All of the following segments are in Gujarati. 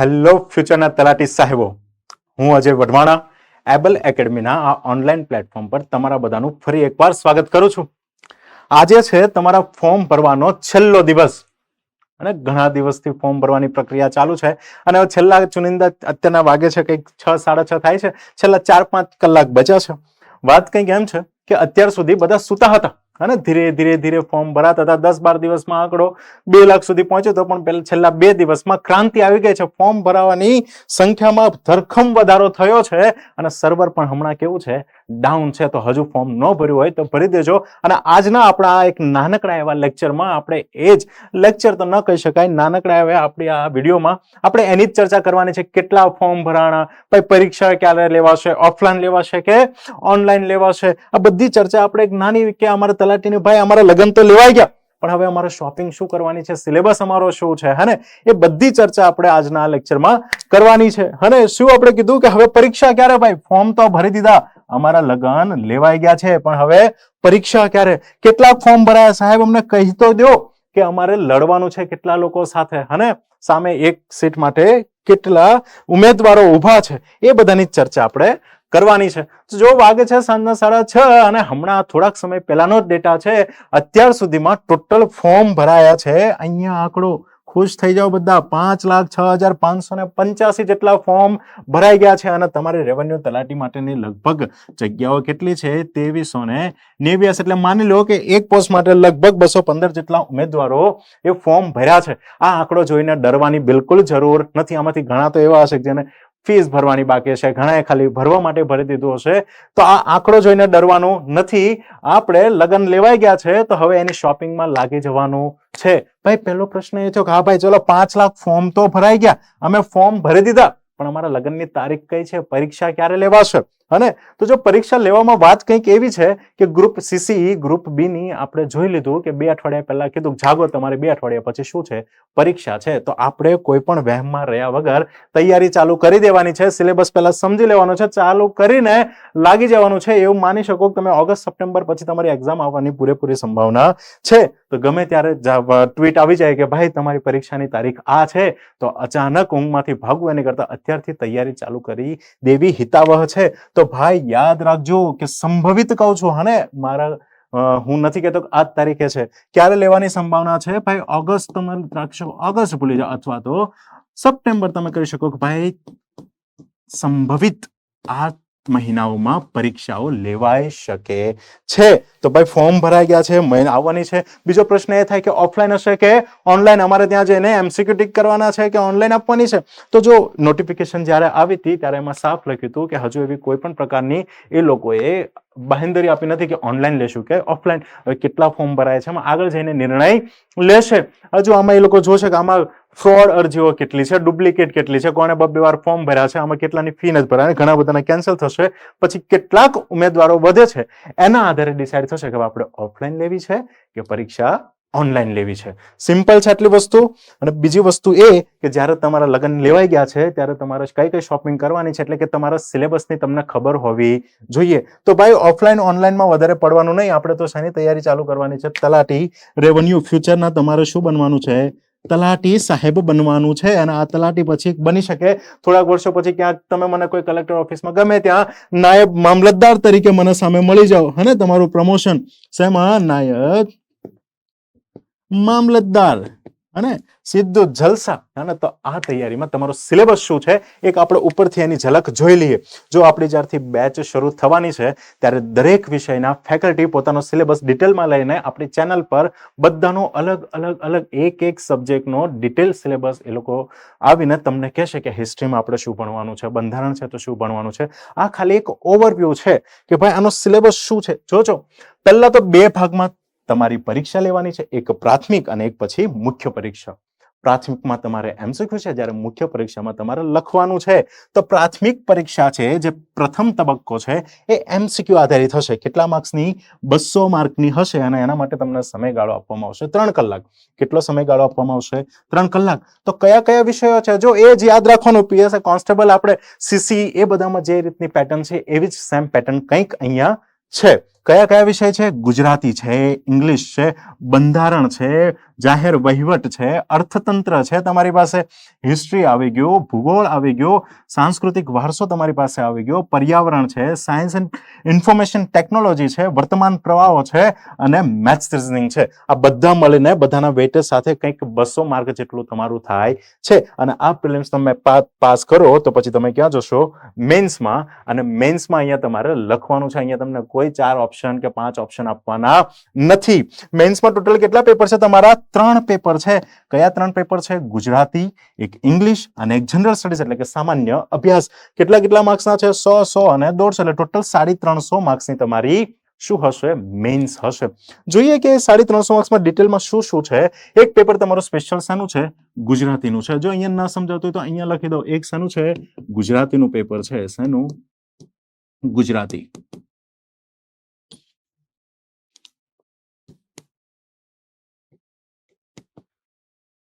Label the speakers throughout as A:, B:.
A: હેલો ફ્યુચરના તલાટી સાહેબો. હું અજય વઢવાણા એબલ એકેડમીના આ ઓનલાઈન પ્લેટફોર્મ પર તમારા બધાનું ફરી એકવાર સ્વાગત કરું છું. આજે છે તમારા ફોર્મ ભરવાનો છેલ્લો દિવસ. અને ઘણા દિવસથી ફોર્મ ભરવાની પ્રક્રિયા ચાલુ છે. અને છેલ્લા ચુનિંદા અત્યારના વાગે છે કંઈક છ, સાડા છ થાય છે. છેલ્લા ચાર, પાંચ કલાક બચ્યા છે. વાત કંઈક એમ છે કે અત્યાર સુધી બધા સૂતા હતા. અને ધીરે ધીરે ધીરે ફોર્મ ભરાતા હતા. દસ, બાર દિવસમાં આંકડો બે લાખ સુધી પહોંચ્યો તો પણ પહેલા છેલ્લા બે દિવસમાં ક્રાંતિ આવી ગઈ છે. ફોર્મ ભરાવાની સંખ્યામાં ધરખમ વધારો થયો છે અને સર્વર પણ હમણાં કેવું છે? ડાઉન છે તો હજુ ફોર્મ ન ભર્યું હોય તો ભરી દેજો. અને આજના આપણા એક નાનકડા એવા લેક્ચરમાં આપણે એ જ લેક્ચર તો ન કહી શકાય, નાનકડા એવા આપણી આ વિડીયોમાં આપણે એની જ ચર્ચા કરવાની છે, કેટલા ફોર્મ ભરાણા, પછી પરીક્ષા ક્યારે લેવાશે ઓફલાઈન લેવાશે કે ઓનલાઈન લેવાશે? આ બધી ચર્ચા આપણે એક નાની કે અમારા તલાટીની, ભાઈ, અમારા લગ્ન તો લેવાઈ ગયા, પણ હવે અમારે શોપિંગ શું કરવાની છે સિલેબસ અમારો શું છે? હને એ બધી ચર્ચા આપણે આજના લેક્ચરમાં કરવાની છે. અને શું આપણે કીધું કે હવે પરીક્ષા ક્યારે, ભાઈ ફોર્મ તો ભરી દીધા અમારા લગ્ન લેવાઈ ગયા છે. પણ હવે પરીક્ષા ક્યારે? કેટલા ફોર્મ ભરાયા? સાહેબ, અમને કહી તો દો કે અમારે લડવાનું છે કેટલા લોકો સાથે. હને સામે એક સીટ માટે કેટલા ઉમેદવારો ઊભા છે એ બધાની ચર્ચા આપણે કરવાની છે. જો વાગે છે સાંજના સાડા છ અને હમણાં થોડાક સમય પહેલાનો જ ડેટા છે, અત્યાર સુધીમાં ટોટલ ફોર્મ ભરાયા છે. અહીંયા આંકડો ખુશ થઈ જાઓ બધા. પાંચ લાખ છ હજાર પાંચસો ને પંચ્યાસી જેટલા ફોર્મ ભરાઈ ગયા છે અને તમારી રેવન્યુ તલાટી માટેની લગભગ જગ્યાઓ કેટલી છે? તેવીસો ને નેવ્યાસી. એટલે માની લો કે એક પોસ્ટ માટે લગભગ બસો પંદર જેટલા ઉમેદવારો એ ફોર્મ ભર્યા છે. આ આંકડો જોઈને ડરવાની બિલકુલ જરૂર નથી. આમાંથી ઘણા તો એવા હશે જેને ફીસ ભરવાની બાકી છે ઘણાએ ખાલી ભરવા માટે ભરી દીધું હશે. તો આ આંકડો જોઈને ડરવાનું નથી. આપણે લગ્ન લેવાઈ ગયા છે, તો હવે એની શોપિંગમાં લાગી જવાનું છે. ભાઈ, પહેલો પ્રશ્ન એ છે કે, હા ભાઈ, ચલો, પાંચ લાખ ફોર્મ તો ભરાઈ ગયા. અમે ફોર્મ ભરી દીધા. પણ અમારા લગ્નની તારીખ કઈ છે? પરીક્ષા ક્યારે લેવાશે? અને તો જો પરીક્ષા લેવામાં વાત કંઈક એવી છે કે ગ્રુપ સીસી ગ્રુપ બી ની આપણે જોઈ લીધું કે બે અઠવાડિયા પહેલા કીધું, જાગો તમારે બે અઠવાડિયા પછી શું છે? પરીક્ષા છે. તો આપણે કોઈ પણ વહેમમાં રહ્યા વગર તૈયારી ચાલુ કરી દેવાની છે. સિલેબસ પહેલા સમજી લેવાનો છે. ચાલુ કરીને લાગી જવાનું છે. એવું માની શકો કે તમે ઓગસ્ટ, સપ્ટેમ્બર પછી તમારી એક્ઝામ આવવાની પૂરેપૂરી સંભાવના છે. તો ગમે ત્યારે ટ્વીટ આવી જાય કે ભાઈ તમારી પરીક્ષાની તારીખ આ છે, તો અચાનક ઊંઘમાંથી ભાગવું એની કરતા અત્યારથી તૈયારી ચાલુ કરી દેવી હિતાવહ છે. તો ભાઈ યાદ રાખજો કે સંભવિત કહું છું, હને? મારા હું નથી કહેતો આ તારીખે છે. ક્યારે લેવાની સંભાવના છે? ભાઈ ઓગસ્ટ તમે રાખશો ઓગસ્ટ ભૂલી જાઓ અથવા તો સપ્ટેમ્બર તમે કરી શકો કે ભાઈ સંભવિત આ મહિનાઓમાં પરીક્ષાઓ લેવાઈ શકે છે. તો ભાઈ ફોર્મ ભરાઈ ગયા છે મહિના આવવાની છે. બીજો પ્રશ્ન એ થાય કે ઓફલાઈન હશે કે ઓનલાઈન અમારે ત્યાં જઈને એમસીક્યુ ટીક કરવાના છે કે ઓનલાઈન આપવાની છે? તો જો નોટિફિકેશન જ્યારે આવી હતી, ત્યારે એમાં સાફ લખ્યું હતું કે હજુ એવી કોઈ પણ પ્રકારની એ લોકોએ બાહેંધરી આપી નથી કે ઓનલાઈન લેશું કે ઓફલાઈન કેટલા ફોર્મ ભરાય છે? એમાં આગળ જઈને નિર્ણય લેશે. હજુ આમાં એ લોકો જોશે કે આમાં ફ્રોડ અરજીઓ કેટલી છે ડુપ્લિકેટ કેટલી છે, કોણે બબ્બે વાર ફોર્મ ભર્યા છે, આમાં કેટલાની ફી નથી ભરાય ઘણા બધાને કેન્સલ થશે, પછી કેટલાક ઉમેદવારો વધે છે. એના આધારે ડિસાઇડ થશે કે આપણે ઓફલાઈન લેવી છે કે પરીક્ષા ઓનલાઈન લેવી છે. સિમ્પલ છે આટલી વસ્તુ, અને બીજી વસ્તુ એ કે જ્યારે તમારા લગ્ન લેવાઈ ગયા છે, ત્યારે તમારે કઈ કઈ શોપિંગ કરવાની છે, એટલે કે તમારા સિલેબસની તમને ખબર હોવી જોઈએ. તો ભાઈ ઓફલાઈન ઓનલાઈનમાં વધારે પડવાનું નહીં. આપણે તો શાની તૈયારી ચાલુ કરવાની છે? તલાટી રેવન્યુ ફ્યુચરના તમારે શું બનવાનું છે? તલાટી સાહેબ બનવાનું છે અને આ તલાટી પછી બની શકે. થોડાક વર્ષો પછી ક્યાંક તમે મને કોઈ કલેક્ટર ઓફિસમાં ગમે ત્યાં નાયબ મામલતદાર તરીકે મને સામે મળી જાઓ હને તમારું પ્રમોશન. શેમાં? નાયબ મામલતદાર. અને સીધું જલસા. અને તો આ તૈયારીમાં તમારો સિલેબસ શું છે? એક આપણે ઉપરથી એની ઝલક જોઈ લઈએ. જો આપણી જ્યારથી બેચ શરૂ થવાની છે, ત્યારે દરેક વિષયના ફેકલ્ટી પોતાનો સિલેબસ ડિટેલમાં લઈને આપણી ચેનલ પર બધાનો અલગ અલગ અલગ એક એક સબ્જેક્ટનો ડિટેલ સિલેબસ એ લોકો આવીને તમને કહેશે કે હિસ્ટ્રીમાં આપણે શું ભણવાનું છે, બંધારણ છે તો શું ભણવાનું છે. આ ખાલી એક ઓવરવ્યૂ છે કે ભાઈ આનો સિલેબસ શું છે? જોજો. પહેલાં તો બે ભાગમાં તમારી પરીક્ષા લેવાની છે, એક પ્રાથમિક અને એક પછી મુખ્ય પરીક્ષા. પ્રાથમિકમાં તમારે એમસીક્યુ છે, જ્યારે મુખ્ય પરીક્ષામાં તમારે લખવાનું છે, તો પ્રાથમિક પરીક્ષા છે, જે પ્રથમ તબક્કો છે, એ એમસીક્યુ આધારિત હશે. કેટલા માર્ક્સની? બસો માર્કની હશે અને એના માટે તમને સમયગાળો આપવામાં આવશે. ત્રણ કલાક. કેટલો સમયગાળો આપવામાં આવશે? ત્રણ કલાક. તો કયા કયા વિષયો છે? જો એ જ યાદ રાખવાનું પીએસએ કોન્સ્ટેબલ, આપણે સીસી એ બધામાં જે રીતની પેટર્ન છે, એવી જ સેમ પેટર્ન કંઈક અહીંયા છે. કયા કયા વિષય છે? ગુજરાતી છે, ઇંગ્લિશ છે, બંધારણ છે, જાહેર વહીવટ છે, અર્થતંત્ર છે તમારી પાસે હિસ્ટ્રી આવી ગયો, ભૂગોળ આવી ગયો, સાંસ્કૃતિક વારસો તમારી પાસે આવી ગયો, પર્યાવરણ છે સાયન્સ એન્ડ ઇન્ફોર્મેશન ટેકનોલોજી છે, વર્તમાન પ્રવાહો છે અને મેથ્સ રિઝનિંગ છે. આ બધા મળીને બધાના વેટેજ સાથે કંઈક બસો માર્ક જેટલું તમારું થાય છે. અને આ પ્રિલિમ્સ તમે પાસ કરો તો પછી તમે ક્યાં જશો? મેન્સમાં અને મેન્સમાં અહીંયા તમારે લખવાનું છે. અહીંયા તમને કોઈ ચાર ઓપ્શન કે પાંચ ઓપ્શન આપવાના નથી. મેન્સમાં ટોટલ કેટલા પેપર છે? તમારા ત્રણ પેપર છે. કયા ત્રણ પેપર છે? ગુજરાતી, એક ઇંગ્લિશ અને એક જનરલ સ્ટડીઝ એટલે કે સામાન્ય અભ્યાસ. કેટલા કેટલા માર્ક્સના છે? સો સો અને દોઢસો. એટલે ટોટલ સાડી ત્રણસો માર્ક્સની તમારી શું હશે? મેન્સ હશે. જોઈએ કે સાડી ત્રણસો માર્ક્સમાં ડિટેલમાં શું શું છે? એક પેપર તમારું સ્પેશિયલ શાનું છે? ગુજરાતીનું છે. જો અહીંયા ના સમજાવતું હોય તો અહીંયા લખી દો. એક શાનું છે? ગુજરાતીનું પેપર છે. શાનું ગુજરાતી.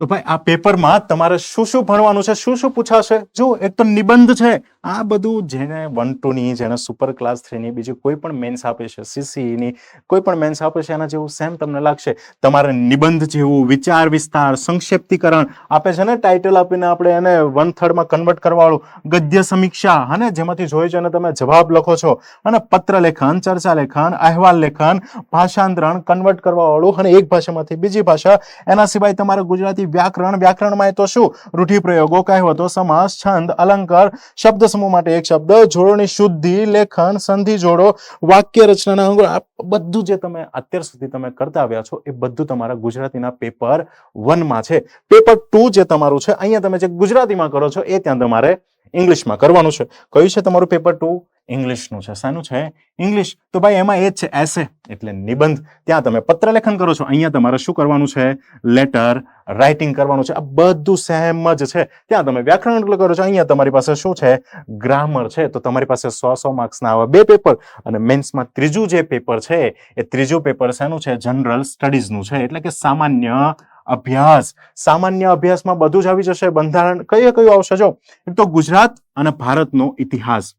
A: તો ભાઈ, આ પેપરમાં તમારે શું શું ભણવાનું છે, શું શું પૂછાશે? જો, એક તો નિબંધ છે આ બધું જેને વન ટુ ની, જેને સુપર ક્લાસ થ્રી ની, બીજી કોઈ પણ મેન્સ આપે છે CCE ની, કોઈ પણ મેન્સ આપે છે, એના જેવું સેમ તમને લાગશે. તમારે નિબંધ જેવું, વિચાર વિસ્તાર, સંક્ષેપ્તીકરણ આપે છે ને ટાઇટલ આપીને આપણે એને વન થર્ડમાં કન્વર્ટ કરવાળું, ગદ્ય સમીક્ષા, અને જેમાંથી જોઈ અને તમે જવાબ લખો છો. અને પત્ર લેખન, ચર્ચા લેખન, અહેવાલ લેખન, ભાષાંતરણ કન્વર્ટ કરવાવાળું, અને એક ભાષામાંથી બીજી ભાષા. એના સિવાય તમારે ગુજરાતી વ્યાકરણ, વ્યાકરણમાં તો શું? રૂઢિપ્રયોગો, કહેવતો, સમાસ, છંદ, અલંકાર, શબ્દ સમૂહ માટે એક શબ્દ જોડોની શુદ્ધિ, લેખન, સંધિ, જોડો, વાક્ય, રચનાના અંગો બધું જે તમે અત્યાર સુધી તમે કરતા આવ્યા છો, એ બધું તમારા ગુજરાતીના પેપર વનમાં છે. પેપર ટુ જે તમારું છે, અહીંયા તમે જે ગુજરાતીમાં કરો છો, એ ત્યાં તમારે ઇંગ્લિશમાં કરવાનું છે. કયું છે તમારું પેપર ટુ? ઇંગ્લિશનું છે. શાનું છે? ઇંગ્લિશ. તો ભાઈ, એમાં એ જ છે, એસે, એટલે નિબંધ. ત્યાં તમે પત્ર લેખન કરો છો, અહીંયા તમારે શું કરવાનું છે? લેટર રાઇટિંગ કરવાનું છે. આ બધું સેમ જ છે. ત્યાં તમે વ્યાકરણ કરો છો. અહીંયા તમારી પાસે શું છે? ગ્રામર છે. તો તમારી પાસે સો સો માર્ક્સના આવા બે પેપર અને મેન્સમાં ત્રીજું જે પેપર છે, એ ત્રીજું પેપર શેનું છે? જનરલ સ્ટડીઝનું છે. એટલે કે સામાન્ય અભ્યાસ. સામાન્ય અભ્યાસમાં બધું જ આવી જશે. બંધારણ કયું કયું આવશે? જો તો ગુજરાત અને ભારતનો ઇતિહાસ.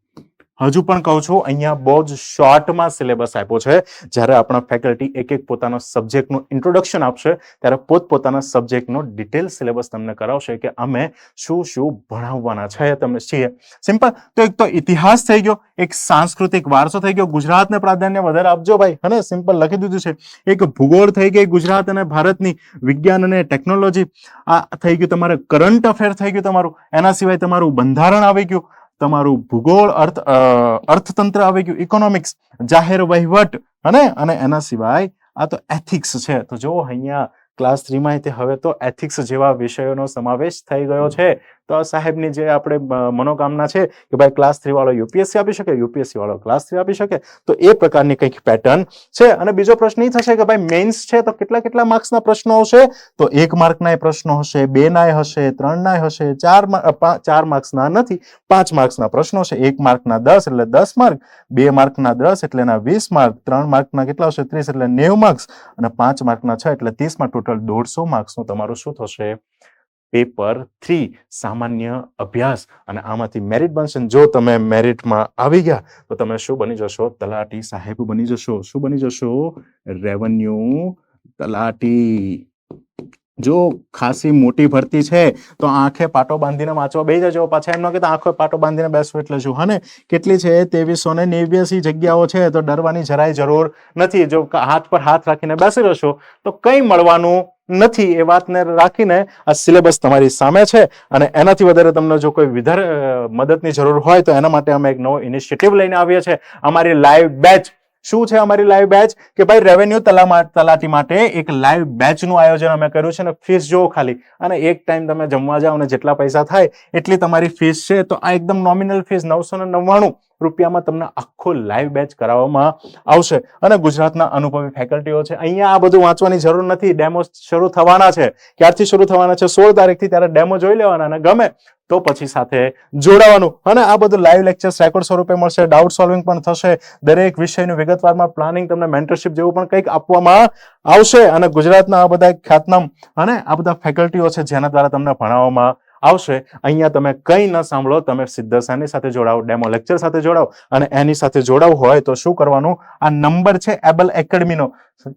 A: હજુ પણ કહું છું, અહીંયા બહુ જ શોર્ટમાં સિલેબસ આપ્યો છે. જ્યારે આપણા ફેકલ્ટી એક એક પોતાનો સબ્જેક્ટનું ઇન્ટ્રોડક્શન આપશે, ત્યારે પોતપોતાના સબ્જેક્ટનો ડિટેલ સિલેબસ તમને કરાવશે કે અમે શું શું ભણાવવાના છે તમને છીએ. સિમ્પલ તો એક તો ઇતિહાસ થઈ ગયો, એક સાંસ્કૃતિક વારસો થઈ ગયો. ગુજરાતને પ્રાધાન્ય વધારે આપજો ભાઈ. હને સિમ્પલ લખી દીધું છે. એક ભૂગોળ થઈ ગઈ ગુજરાત અને ભારતની વિજ્ઞાન અને ટેકનોલોજી આ થઈ ગયું તમારે કરંટ અફેર થઈ ગયું તમારું. એના સિવાય તમારું બંધારણ આવી ગયું. તમારું ભૂગોળ અર્થ અર્થતંત્ર આવી ગયું ઇકોનોમિક્સ જાહેર વહીવટ, અને અને એના સિવાય આ તો એથિક્સ છે. તો જો અહીંયા ક્લાસ થ્રીમાં તે હવે તો એથિક્સ જેવા વિષયોનો સમાવેશ થઈ ગયો છે. તો સાહેબની જે આપણે મનોકામના છે કે ભાઈ ક્લાસ થ્રી વાળો યુપીએસસી આપી શકે યુપીએસસી વાળો ક્લાસ થ્રી આપી શકે તો એ પ્રકારની કંઈક પેટર્ન છે. અને બીજો પ્રશ્ન એ થશે કે ભાઈ મેન્સ છે તો કેટલા કેટલા માર્ક્સના પ્રશ્નો હશે? તો એક માર્કના એ પ્રશ્નો હશે બે નાય હશે ત્રણ નાય હશે ચાર ચાર માર્ક્સના નથી પાંચ માર્ક્સના પ્રશ્નો છે. એક માર્કના દસ એટલે દસ માર્ક બે માર્કના દસ એટલે એના વીસ માર્ક ત્રણ માર્કના કેટલા હશે? ત્રીસ એટલે નેવું માર્ક્સ અને પાંચ માર્કના છ એટલે ત્રીસમાં ટોટલ દોઢસો માર્ક્સનું તમારું શું થશે? પેપર થ્રી, સામાન્ય અભ્યાસ. અને આમાંથી મેરિટ બનશે. જો તમે મેરિટમાં આવી ગયા, તો તમે શું બની જશો? તલાટી સાહેબ બની જશો. શું બની જશો? રેવન્યુ તલાટી. જો ખાસી મોટી ભરતી છે, તો આંખે પાટો બાંધીને વાંચવા બેસી જજો. પાછા એમ ન કે આંખે પાટો બાંધીને બેસવું એટલે શું? હને? કેટલી છે? ત્રેવીસો ને નેવ્યાસી જગ્યાઓ છે, તો ડરવાની જરાય જરૂર નથી. જો હાથ પર હાથ રાખીને બેસી રહેશો, તો કંઈ મળવાનું નથી. એ વાતને રાખીને આ સિલેબસ તમારી સામે છે અને એનાથી વધારે તમને જો કોઈ વિધર મદદની જરૂર હોય, તો એના માટે અમે એક નવો ઇનિશિયેટિવ લઈને આવીએ છીએ. અમારી લાઈવ બેચ શું છે અમારી લાઈવ બેચ કે ભાઈ રેવન્યુ તલાટી માટે એક લાઈવ બેચનું આયોજન અમે કર્યું છે ને ફીસ જોવો ખાલી. અને એક ટાઈમ તમે જમવા જાઓ અને જેટલા પૈસા થાય એટલી તમારી ફીસ છે. તો આ એકદમ નોમિનલ ફીસ નવસો ને નવ્વાણું. રૂપિયામાં તમને આખો લાઈવ બેચ કરાવવામાં આવશે. અને ગુજરાતના અનુભવી ફેકલ્ટીઓ છે, અહીંયા આ બધું વાંચવાની જરૂર નથી. ડેમો શરૂ થવાના છે. ક્યારથી શરૂ થવાના છે? સોળ તારીખથી ત્યારે ડેમો જોઈ લેવાના અને ગમે તો પછી સાથે જોડાવાનું. અને આ બધું લાઈવ લેક્ચર્સ રેકોર્ડ સ્વરૂપે મળશે. ડાઉટ સોલ્વિંગ પણ થશે. દરેક વિષયનું વિગતવારમાં પ્લાનિંગ તમને મેન્ટરશિપ જેવું પણ કંઈક આપવામાં આવશે. અને ગુજરાતના આ બધા ખ્યાતનામ અને આ બધા ફેકલ્ટીઓ છે, જેના દ્વારા તમને ભણાવવામાં આવશે. અહીંયા તમે કંઈ ન સાંભળો, તમે સીધા સાથે જોડાઓ? ડેમો લેક્ચર સાથે જોડાઓ? અને એની સાથે જોડાવું હોય તો શું કરવાનું? આ નંબર છે એબલ એકેડમીનો.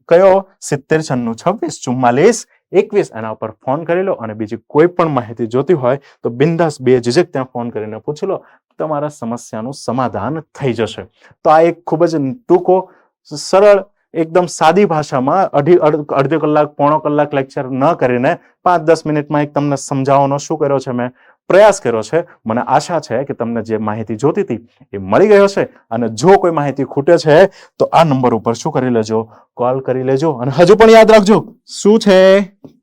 A: કયો? સિત્તેર છન્નું છવ્વીસ ચુમ્માલીસ એકવીસ. એના ઉપર ફોન કરી લો અને બીજી કોઈ પણ માહિતી જોતી હોય તો બિંદાસ બે જીજક ત્યાં ફોન કરીને પૂછી લો. તમારા સમસ્યાનું સમાધાન થઈ જશે. તો આ એક ખૂબ જ ટૂંકો, સરળ એકદમ સાદી ભાષામાં અઢી અડધો કલાક, પોણો કલાક લેક્ચર ન કરીને પાંચ દસ મિનિટમાં એક તમને સમજાવવાનો શું કર્યો છે મેં? પ્રયાસ કર્યો છે. મને આશા છે કે તમને જે માહિતી જોતી હતી એ મળી ગયો છે અને જો કોઈ માહિતી ખૂટે છે તો આ નંબર ઉપર શું કરી લેજો? કોલ કરી લેજો અને હજુ પણ યાદ રાખજો, શું છે?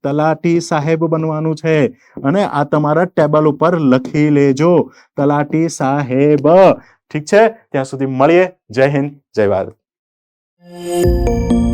A: તલાટી સાહેબ બનવાનું છે અને આ તમારા ટેબલ ઉપર લખી લેજો, તલાટી સાહેબ. ઠીક છે? ત્યાં સુધી મળીએ. જય હિન્દ, જય ભારત. Thank you.